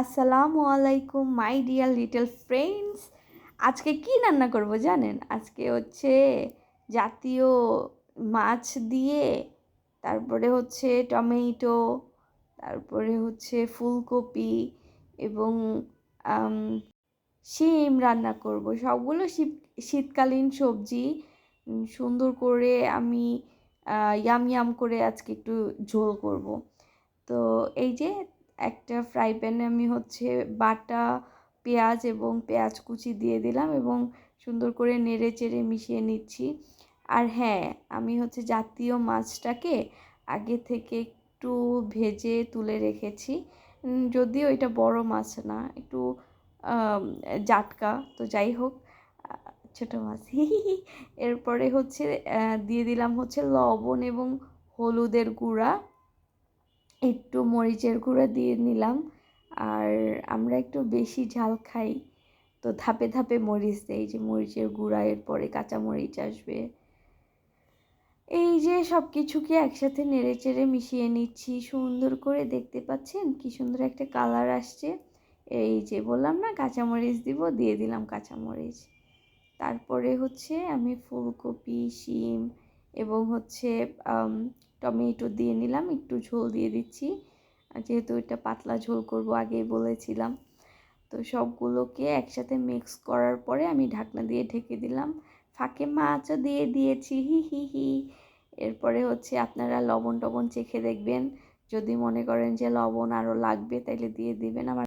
আসসালামু আলাইকুম, my dear little friends. আজকে কি রান্না করব জানেন? আজকে হচ্ছে জাতীয় মাছ দিয়ে, তারপরে হচ্ছে টমেটো, তারপরে হচ্ছে ফুলকপি এবং শিম রান্না করব। সবগুলো শীত, শীতকালীন সবজি। সুন্দর করে আমি ইয়াম ইয়াম করে আজকে একটু ঝোল করব। তো এই যে একটা ফ্রাই প্যানে আমি হচ্ছে বাটা, পেঁয়াজ এবং পেঁয়াজ কুচি দিয়ে দিলাম এবং সুন্দর করে নেড়ে চেড়ে মিশিয়ে নিচ্ছি। আর হ্যাঁ আমি হচ্ছে জাতীয় মাছটাকে আগে থেকে একটু ভেজে তুলে রেখেছি। যদিও এটা বড় মাছ না, একটু জাটকা, তো যাই হোক ছোটো মাছ। এরপরে হচ্ছে দিয়ে দিলাম হচ্ছে লবণ এবং হলুদের গুঁড়া। একটু মরিচের গুঁড়ো দিয়ে নিলাম। আর আমরা একটু বেশি ঝাল খাই। তো ধাপে ধাপে মরিচ দেই যে মরিচের গুঁড়া, এরপরে কাঁচা মরিচ আসবে। এই যে সব কিছুকে একসাথে নেড়ে চেড়ে মিশিয়ে নিচ্ছি। সুন্দর করে দেখতে পাচ্ছেন? কি সুন্দর একটা কালার আসছে। এই যে বললাম না, কাঁচামরিচ দিব, দিয়ে দিলাম কাঁচামরিচ। তারপরে হচ্ছে আমি ফুলকপি, শিম এবং হচ্ছে টমেটো দিয়ে নিলাম, একটু ঝোল দিয়ে দিচ্ছি। যেহেতু এটা পাতলা ঝোল করব, আগেই বলেছিলাম। তো সবগুলোকে একসাথে মিক্স করার পরে আমি ঢাকনা দিয়ে ঢেকে দিলাম। ফাঁকে মাছও দিয়ে দিয়েছি, হি হি হি। এরপরে হচ্ছে আপনারা লবণ টবণ চেখে দেখবেন। যদি মনে করেন যে লবণ আরও লাগবে, তাইলে দিয়ে দিবেন। আমার